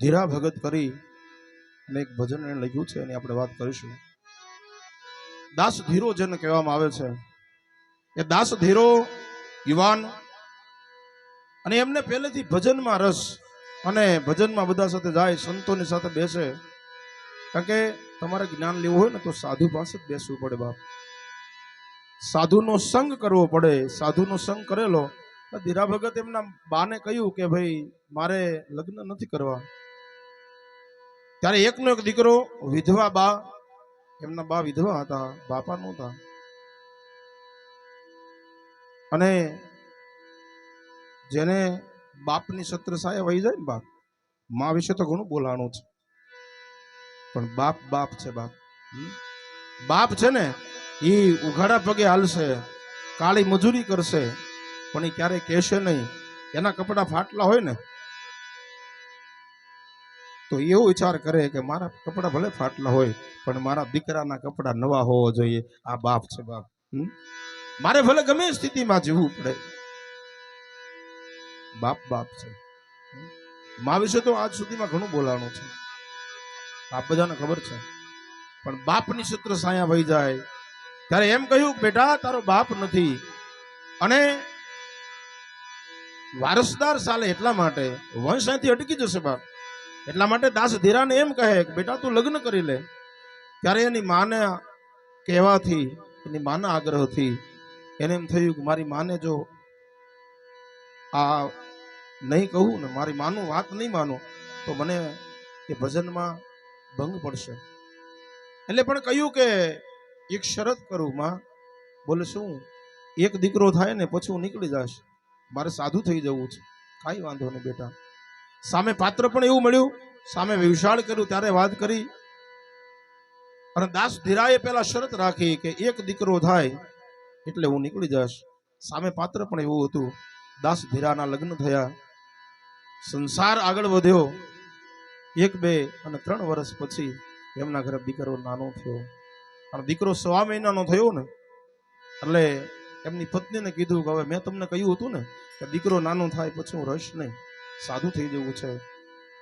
ધીરા ભગત કરી અને એક ભજન એને લખ્યું છે એની આપણે વાત કરીશું. દાસ ધીરો જેને કહેવામાં આવે છે. એ દાસ ધીરો, યુવાન અને એમને પહેલેથી ભજનમાં રસ અને ભજનમાં બધા સાથે જાય, સંતોની સાથે બેસે. કારણ કે તમારે જ્ઞાન લેવું હોય ને તો સાધુ પાસે જ બેસવું પડે બાપ. સાધુનો સંગ કરવો પડે, સાધુનો સંગ કરેલો ધીરા ભગત એમના બાને કહ્યું કે, ભાઈ, મારે લગ્ન નથી કરવા. ત્યારે એકનો એક દીકરો વિધવા બા, એમના બા વિધવા હતા, બાપા નહોતા. અને જેને બાપની સત્ર સાયા વહી જાય ને બાપ, મા વિશે તો ઘણું બોલાણું છે. પણ બાપ બાપ છે બાપ. બાપ છે ને એ ઉઘાડા પગે હાલશે, કાળી મજૂરી કરશે, પણ એ ક્યારેય કહેશે નહીં. એના કપડા ફાટલા હોય ને તો એવો વિચાર કરે કે મારા કપડા ભલે ફાટલા હોય, પણ મારા દીકરાના કપડા નવા હોવા જોઈએ. આ બાપ છે બાપ. મારે ભલે ગમે સ્થિતિમાં જીવવું પડે. બાપ બાપ છે. મા વિશે તો આજ સુધીમાં ઘણું બોલાણું છે. બાપ બધાને ખબર છે. પણ બાપની સૂત્ર સાયા વહી જાય. ત્યારે એમ કહ્યું, બેટા, તારો બાપ નથી. અને વારસદાર ચાલે એટલા માટે વંશ અહીંથી અટકી જશે બાપ. એટલા માટે દાસ ધીરાને એમ કહે કે, બેટા, તું લગ્ન કરી લે. ત્યારે એની માને કહેવાથી, એની માના આગ્રહથી એને એમ થયું કે, મારી માને જો આ નહીં કહું ને, મારી માનું વાત નહીં માનું, તો મને એ ભજનમાં ભંગ પડશે. એટલે પણ કહ્યું કે, એક શરત કરું, માં. બોલે, શું? એક દીકરો થાય ને, પછી હું નીકળી જાશ મારે સાધુ થઈ જવું છે. કાંઈ વાંધો નહીં, બેટા. સામે પાત્ર પણ એવું મળ્યું. સામે વિશાળ કર્યું, ત્યારે વાત કરી. અને દાસ ધીરાએ પેલા શરત રાખી કે એક દીકરો થાય એટલે હું નીકળી જઈશ સામે પાત્ર પણ એવું હતું. દાસ ધીરાના લગ્ન થયા. સંસાર આગળ વધ્યો. એક, બે અને ત્રણ વર્ષ પછી એમના ઘરે દીકરો નાનો થયો. અને દીકરો સવા મહિનાનો થયો ને, એટલે એમની પત્નીને કીધું કે હવે મેં તમને કહ્યું હતું ને કે દીકરો નાનો થાય પછી હું રહીશ નહીં. સાધુ થઈ જવું છે.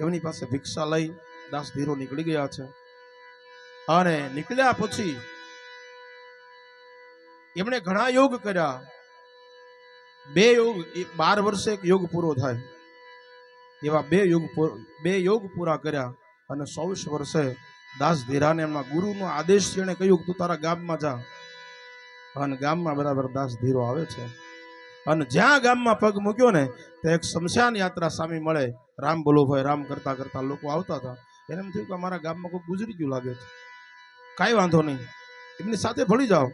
એમની પાસે ભિક્ષા લઈ દાસ નીકળી ગયા છે. અને નીકળ્યા પછી એમણે ઘણા યોગ કર્યા. બે યોગ બાર વર્ષે એક યોગ પૂરો થાય. એવા બે યોગ બે યોગ પૂરા કર્યા અને ચોવીસ વર્ષે દાસ ધીરાને એમના ગુરુનો આદેશ એણે કહ્યું તું તારા ગામમાં જા. અને ગામમાં બરાબર દાસ ધીરો આવે છે. અને જ્યાં ગામમાં પગ મૂક્યો ને, તો એક શમશાન યાત્રા સામે મળે. રામ બોલો ભાઈ, રામ કરતા કરતા લોકો આવતા હતા. એને એમ થયું કે અમારા ગામમાં કોઈ ગુજરી ગયું લાગે છે. કાંઈ વાંધો નહીં. એમની સાથે ભળી જાઓ.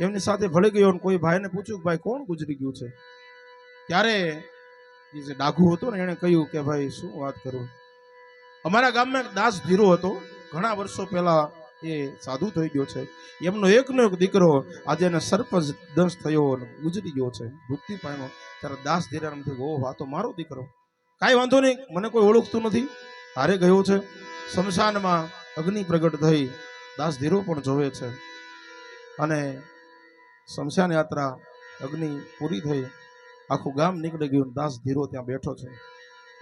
એમની સાથે ભળી ગયો અને કોઈ ભાઈને પૂછ્યું કે ભાઈ, કોણ ગુજરી ગયું છે? ત્યારે એ જે ડાઘુ હતો ને એણે કહ્યું કે ભાઈ, શું વાત કરું? અમારા ગામમાં એક દાસ ધીરો હતો. ઘણા વર્ષો પહેલા એ સાધુ થઈ ગયો છે. એમનો એકનો એક દીકરો આજે એને સરપંચ દંશ થયો અને ગુજરી ગયો છે. મુક્તિ પામ્યો. ત્યારે દાસ થયું ઓહ, આ તો મારો દીકરો. કાંઈ વાંધો નહીં, મને કોઈ ઓળખતું નથી. હારે ગયો છે. શમશાનમાં અગ્નિ પ્રગટ થઈ. દાસ ધીરો પણ જોવે છે. અને શમશાન યાત્રા અગ્નિ પૂરી થઈ. આખું ગામ નીકળી ગયું દાસ ધીરો ત્યાં બેઠો છે.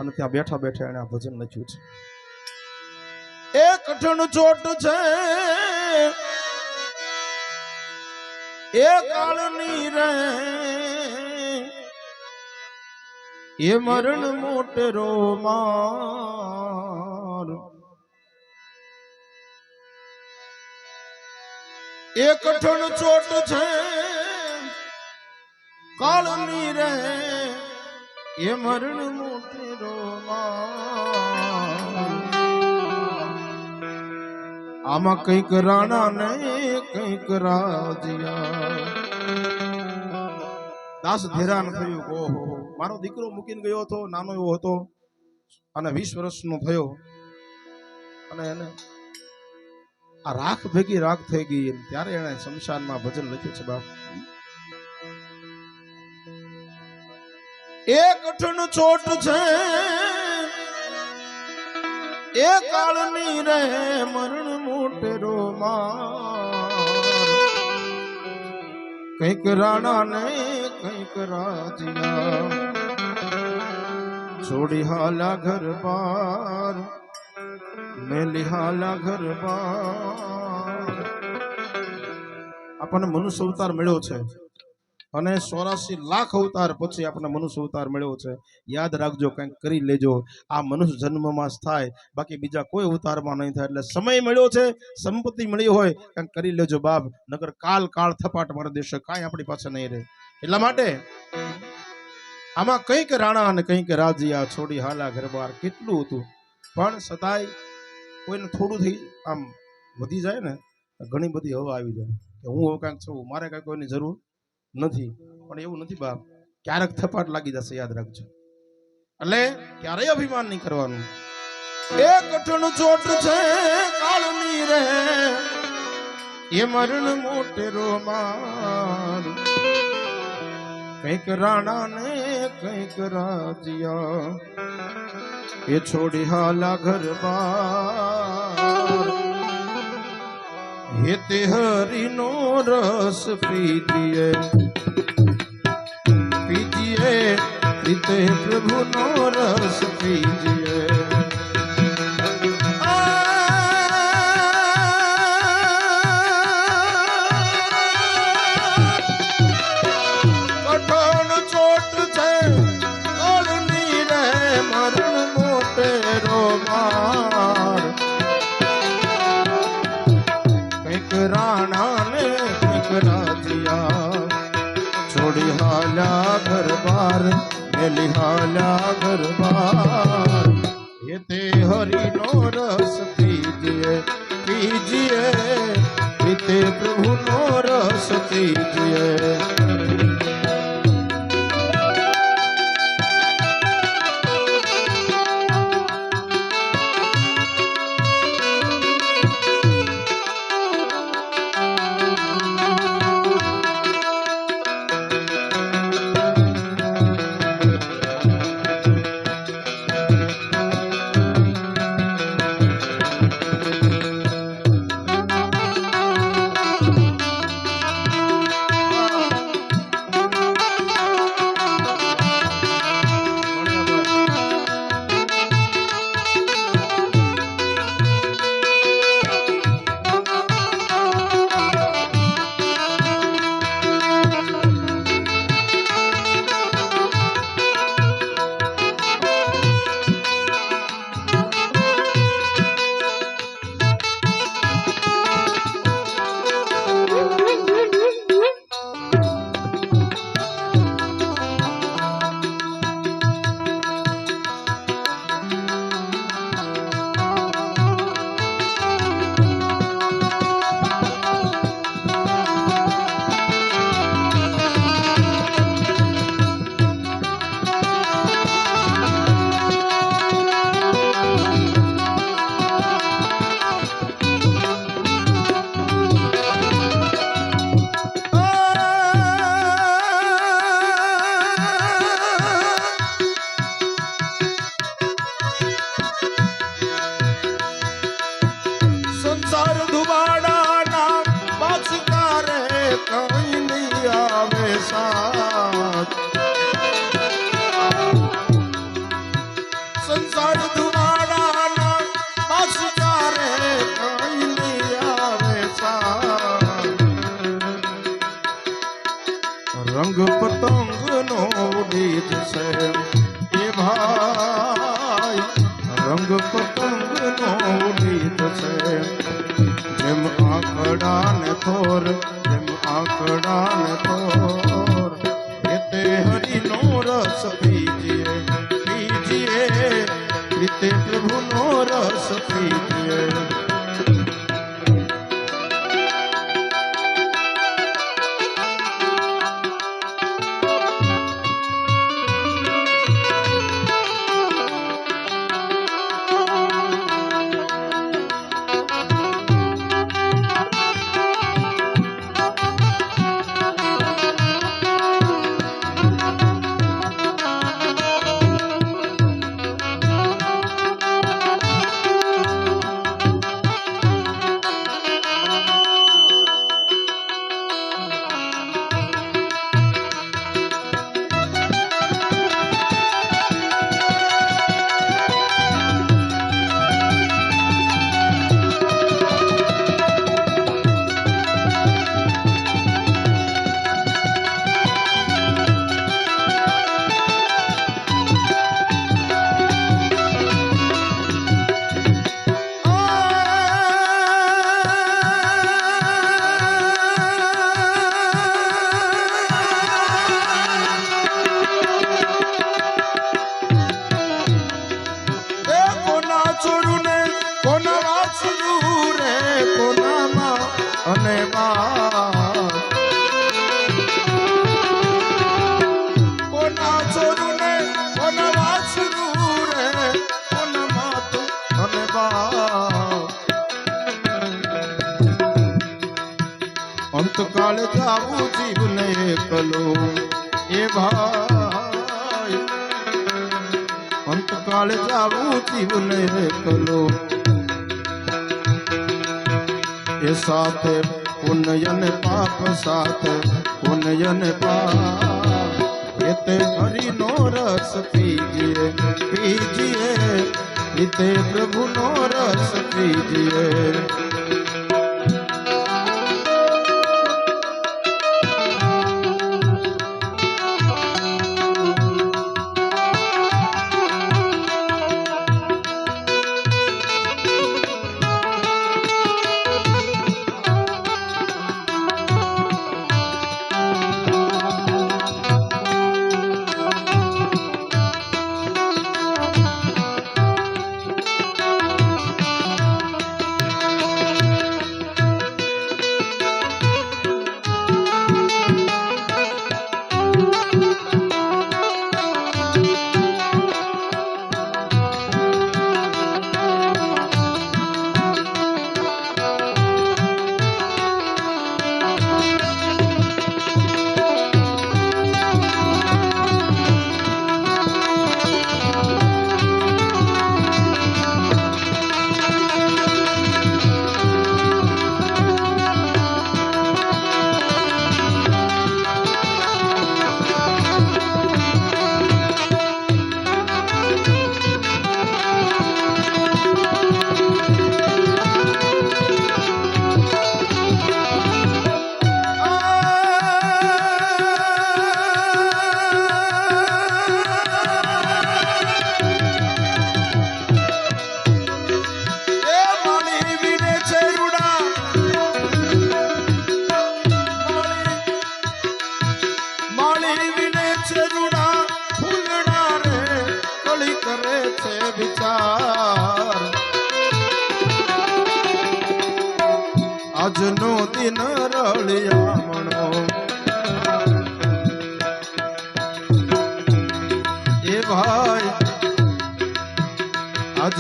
અને ત્યાં બેઠા બેઠા એણે આ ભજન લખ્યું છે. કઠણ ચોટ છે. એ કાળની રે. એ મરણ મોટરો માર એ કઠણ ચોટ છે. કાળની રે. એ મરણ મોટરો માર આમાં કંઈક રાણા ને કંઈક રાજિયા. દાસ ધીરાન થયું, ઓહો. મારો દીકરો મૂકીને ગયો હતો, નાનો એવો હતો, અને વીસ વર્ષનો થયો. અને એને આ રાખ ભેગી, રાખ થઈ ગઈ ત્યારે એને શમશાનમાં ભજન લખ્યું છે, બાપ. એક અઠણ છે એ કાળની રહે મરણ મોટેરો કંઈક રાણા ને કંઈક રાજ્યા છોડી હાલા ઘર બાર મેલી હાલા ઘર બાર આપણને મનુષ્ય અવતાર મળ્યો છે. અને ચોરાસી લાખ અવતાર પછી આપણને મનુષ્ય અવતાર મળ્યો છે. યાદ રાખજો, કંઈક કરી લેજો. આ મનુષ્ય જન્મમાં જ થાય. બાકી બીજા કોઈ અવતારમાં નહીં થાય. એટલે સમય મળ્યો છે, સંપત્તિ મળી હોય, કંઈક કરી લેજો બાપ. નગર કાલ કાળ થપાટ મારા દેશે, કાંઈ આપણી પાસે નહીં રહે. એટલા માટે આમાં કંઈક રાણા અને કંઈક રાજીયા છોડી હાલા ઘરબાર કેટલું હતું. પણ સદાય કોઈને થોડું થઈ આમ વધી જાય ને ઘણી બધી હવા આવી જાય. કે હું હવે કાંઈક છું, મારે કાંઈ કોઈની જરૂર નથી. પણ એવું નથી બાપ. ક્યારેક થપાટ લાગી જશે, યાદ રાખજો. એટલે ક્યારેય અભિમાન નહીં કરવાનું. એક કઠણ ચોટ છે, કાળની રે. એ મરણ મોટેરો માર કંઈક રાણા ને કંઈક રાજિયા. એ છોડી હાલા ઘર બાર હેતે હરિનો રસ પીજીએ પીજીએ રીતે પ્રભુનો રસ પીજીએ. બાર મેલી હાલ્યા ઘર બાર એ તે હરિનો રસ પીજીએ પીજીએ રીતે પ્રભુનો રસ પીજીએ સંસાર અંતકાળ જાવું જીવને કલો એ ભાઈ અંતકાળ જાવું જીવને કલો એ સાથે પુણ્ય ને પાપ સાથે પુણ્ય ને પાપ. એ તે હરિનો રસ પીજીએ પીજીએ. એ તે પ્રભુનો રસ પીજીએ.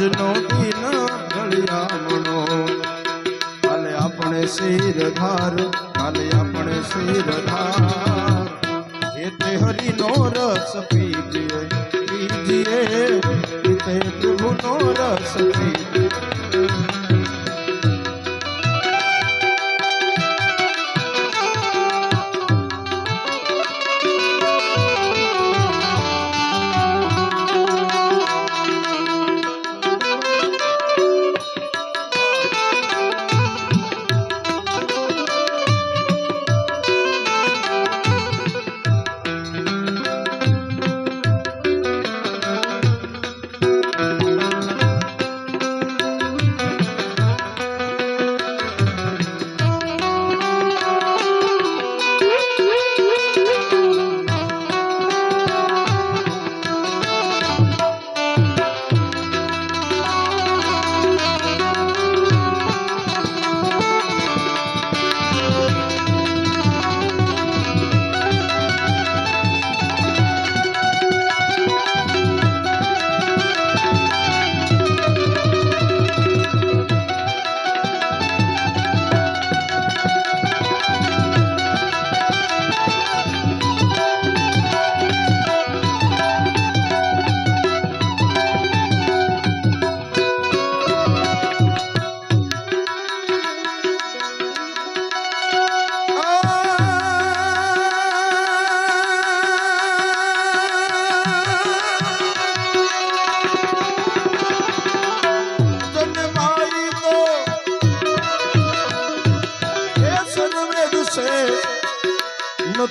આજનો દિન ગળિયામણો કાલે આપણે શિર ધાર કાલે આપણે શિર ધાર એ તે હરિનો રસ પીજીએ પીજીએ. તે પ્રભુનો રસ પીજીએ.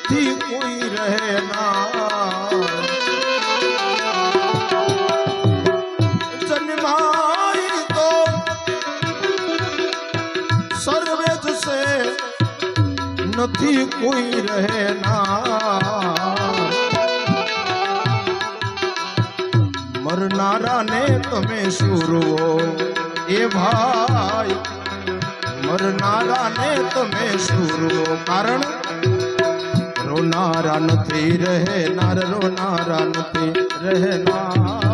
નથી કોઈ રહેનાર જન્માઈ તો સર્વેદ છે નથી કોઈ રહેનાર મરનારાને તમે સુરવો એ ભાઈ મરનારાને તમે સુરવો કારણ રોનારા નથી રહેનાર રોનારા નથી રહેનાર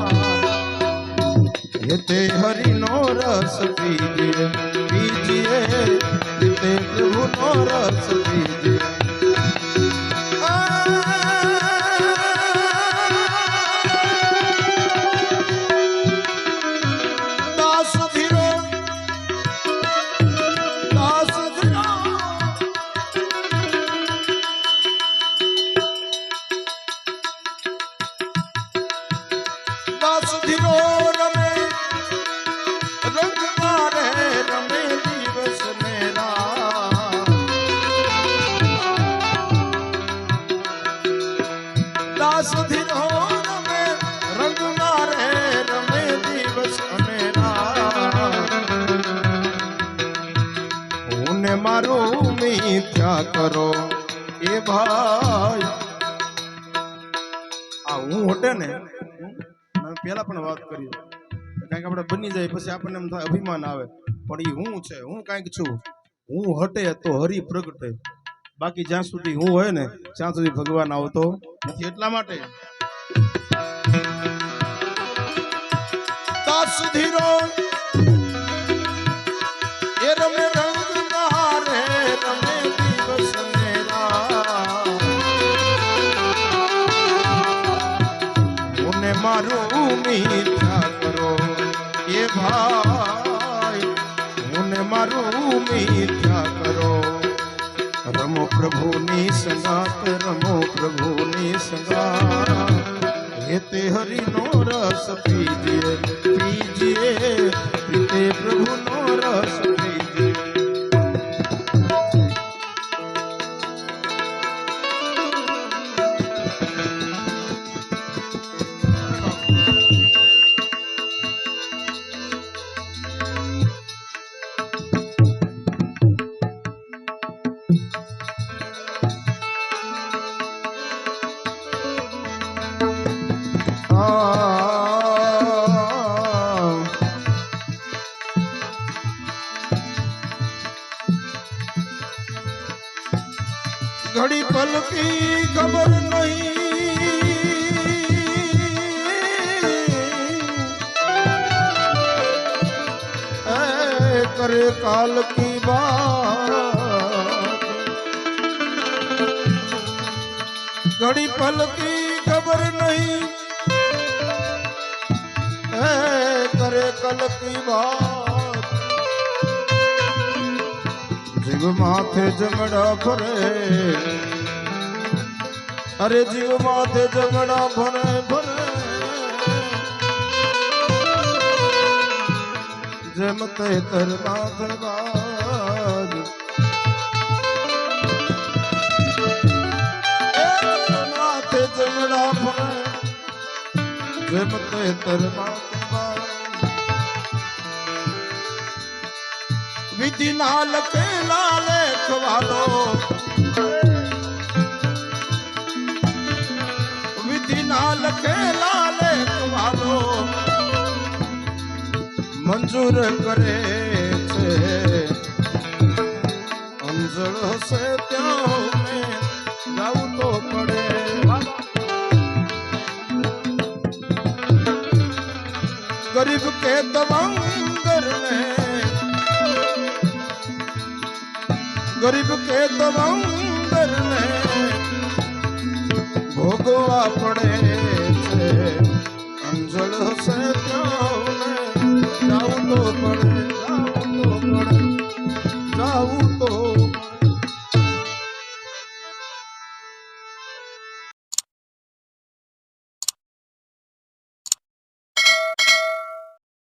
એ તે હરિનો રસ પીજીએ પીજીએ તે પ્રભુનો રસ પીજીએ પછી આપણને એમ થાય અભિમાન આવે. પણ એ હું છે? હું કાંઈક છું? હું હટે તો હરી પ્રગટે. બાકી જ્યાં સુધી હું હોય ને, ત્યાં સુધી ભગવાન આવતો નથી. એટલા માટે. દાસ ધીરો એ રમે રંગ બહારે રમે દિવસ ને રાત. મને મારું મિથ્યા કરો. રમો પ્રભુની સંગાત રમો પ્રભુની સંગાત હેતે હરિનો રસ પીજે પીજીએ ઘડી પલકી ખબર નહીં કરે કાલ કી બાત ઘડી પલકી ખબર નહીં કરે કલ કી બાત જીવ માથે જમડા ફરે અરે જીવ માથે જમડા ભણે ભણે. જેમ તે તર માથે માથે જમડા ફરે જેમ તે તર વિધિ ના લખેલા લેખવાલો વિધિ ના લેખવાલો મંજૂર કરે છે અંજળ હશે ત્યાં મેં જાવું તો પડે ગરીબ કે દવંગર ને ગરીબ કે દવંગર ભોગવા પડે é